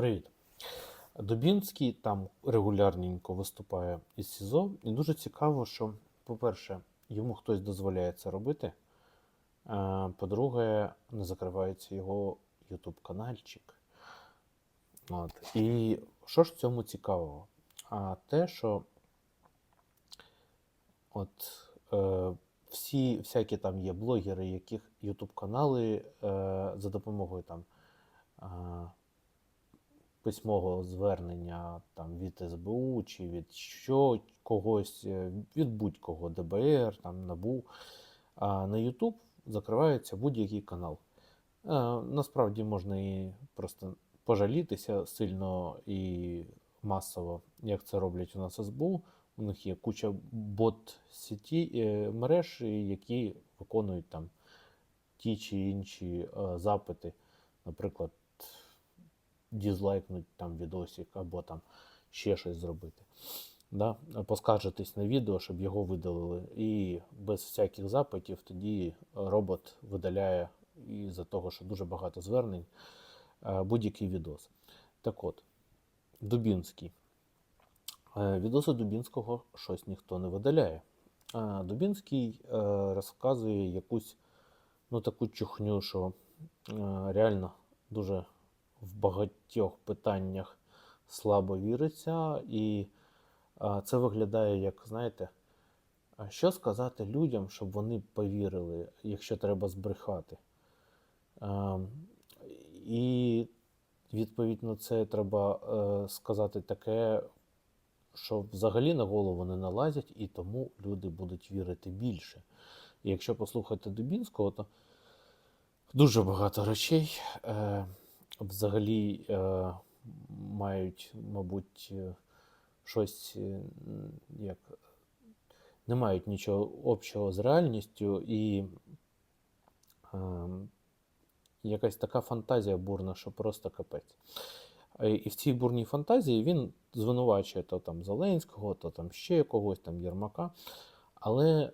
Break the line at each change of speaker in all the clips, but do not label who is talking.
Привіт. Дубінський там регулярненько виступає із СІЗО. І дуже цікаво, що, по-перше, йому хтось дозволяє це робити. Е, По-друге, не закривається його YouTube канальчик. От. І що ж в цьому цікавого? А те, що от е, всі всякі там є блогери, яких YouTube канали е, за допомогою там. е, письмового звернення там, від СБУ чи від що когось, е, від будь-кого ДБР, там, НАБУ. А на YouTube закривається будь-який канал. Е, Насправді можна і просто пожалітися сильно і масово, як це роблять у нас СБУ. У них є куча бот-сіті е, мереж, які виконують там ті чи інші е, запити. Наприклад, дізлайкнуть там відосик або там ще щось зробити. Да? Поскаржитись на відео, щоб його видалили. І без всяких запитів тоді робот видаляє із-за того, що дуже багато звернень, е, будь-який відос. Так от, Дубінський. Е, Відоси Дубінського щось ніхто не видаляє. Дубінський е, розказує якусь ну, таку чухню, що реально дуже в багатьох питаннях слабо віриться, і це виглядає, як, знаєте, що сказати людям, щоб вони повірили, якщо треба збрехати. І відповідь на це треба е, сказати таке, що взагалі на голову не налазять, і тому люди будуть вірити більше. І якщо послухати Дубінського, то дуже багато речей. Е, взагалі е, мають, мабуть, е, щось е, як не мають нічого общого з реальністю, і е, якась така фантазія бурна, що просто капець. Е, І в цій бурній фантазії він звинувачує то там Зеленського, то там ще когось, там Єрмака. Але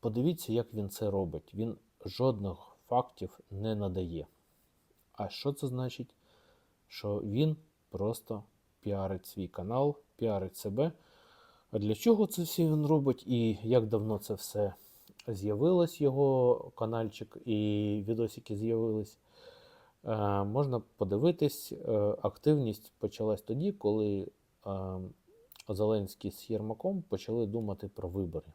подивіться, як він це робить. Він жодних фактів не надає. А що це значить? Що він просто піарить свій канал, піарить себе. А для чого це все він робить і як давно це все з'явилось, його каналчик і відосики з'явились? Е, можна подивитись, е, активність почалась тоді, коли е, Зеленський з Єрмаком почали думати про вибори.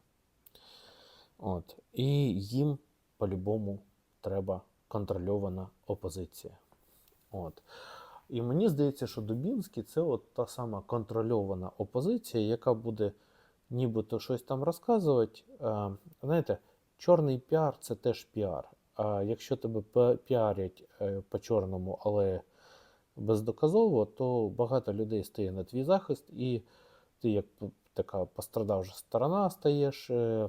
От. І їм по-любому треба контрольована опозиція. От. І мені здається, що Дубінський це от та сама контрольована опозиція, яка буде нібито щось там розказувати. Е, знаєте, чорний піар це теж піар. А якщо тебе піарять е, по-чорному, але бездоказово, то багато людей стає на твій захист, і ти як така пострадавша сторона стаєш, е,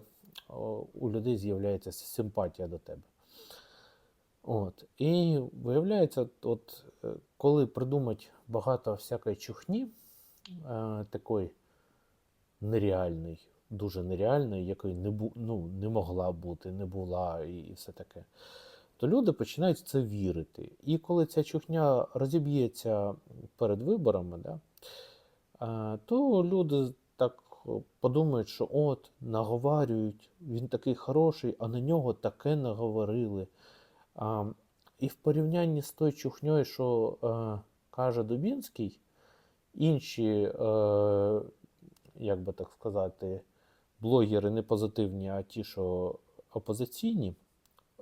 у людей з'являється симпатія до тебе. От. І виявляється, от, е, коли придумать багато всякої чухні, е, такої нереальної, дуже нереальної, якої не, бу, ну, не могла бути, не була і, і все таке, то люди починають в це вірити. І коли ця чухня розіб'ється перед виборами, да, е, то люди так подумають, що от, наговарюють, він такий хороший, а на нього таке наговорили. А, і в порівнянні з тою чухньою, що е, каже Дубінський, інші, е, як би так сказати, блогери не позитивні, а ті, що опозиційні,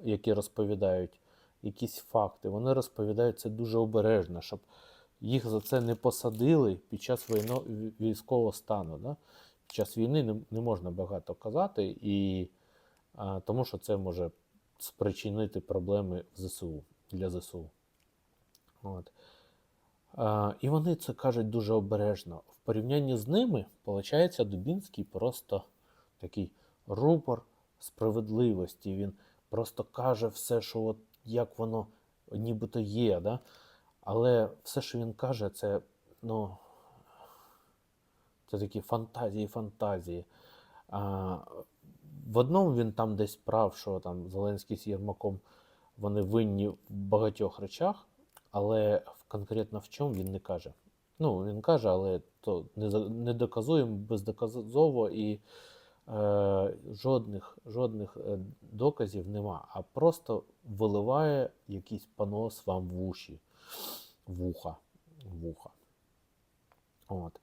які розповідають якісь факти, вони розповідають це дуже обережно, щоб їх за це не посадили під час війно, військового стану. Да? Під час війни не, не можна багато казати, і, а, тому що це може спричинити проблеми в ЗСУ для ЗСУ. От. А, і вони це кажуть дуже обережно. В порівнянні з ними, виходить, Дубінський просто такий рупор справедливості. Він просто каже все, що от як воно нібито є. Да? Але все, що він каже, це, ну, це такі фантазії, фантазії. А, в одному він там десь прав, що там Зеленський з Єрмаком вони винні в багатьох речах, але конкретно в чому він не каже. Ну, він каже, але то не, доказуємо бездоказово і е, жодних, жодних е, доказів нема, а просто виливає якийсь понос вам в уші, вуха. вуха. От.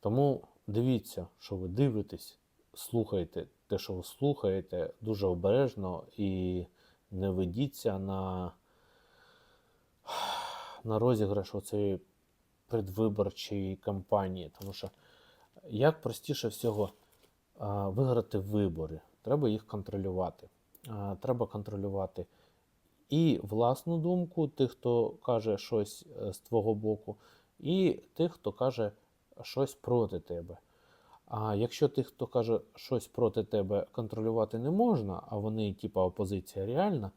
Тому дивіться, що ви дивитесь, слухайте те, що ви слухаєте, дуже обережно і не ведіться на, на розіграш оцієї предвиборчої кампанії. Тому що як простіше всього виграти вибори, треба їх контролювати. Треба контролювати і власну думку тих, хто каже щось е, з твого боку, і тих, хто каже щось проти тебе. А якщо тих, хто каже щось проти тебе, контролювати не можна, а вони, типа, опозиція реальна,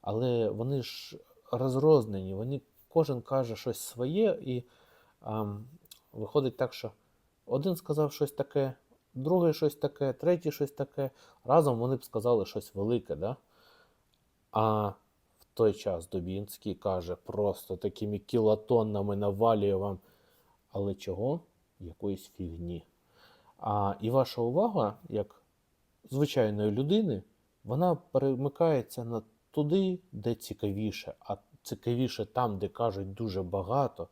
але вони ж розрознені, вони кожен каже щось своє, і ам, виходить так, що один сказав щось таке, другий щось таке, третій щось таке. Разом вони б сказали щось велике, да? А в той час Дубінський каже, просто такими кілотоннами навалює вам. Але чого? Якоїсь фігні. А, і ваша увага, як звичайної людини, вона перемикається на туди, де цікавіше. А цікавіше там, де кажуть дуже багато,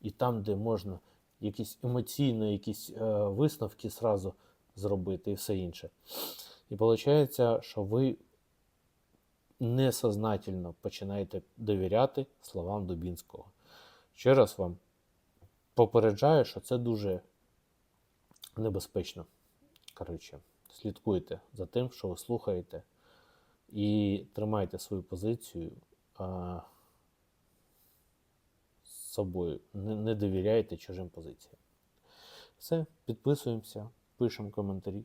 і там, де можна якісь емоційно, якісь е, висновки зразу зробити і все інше. І виходить, що ви несознательно починаєте довіряти словам Дубінського. Ще раз вам попереджаю, що це дуже небезпечно. Коротше, слідкуйте за тим, що ви слухаєте, і тримайте свою позицію а, з собою. Не, не довіряйте чужим позиціям. Все, підписуємося, пишемо коментарі.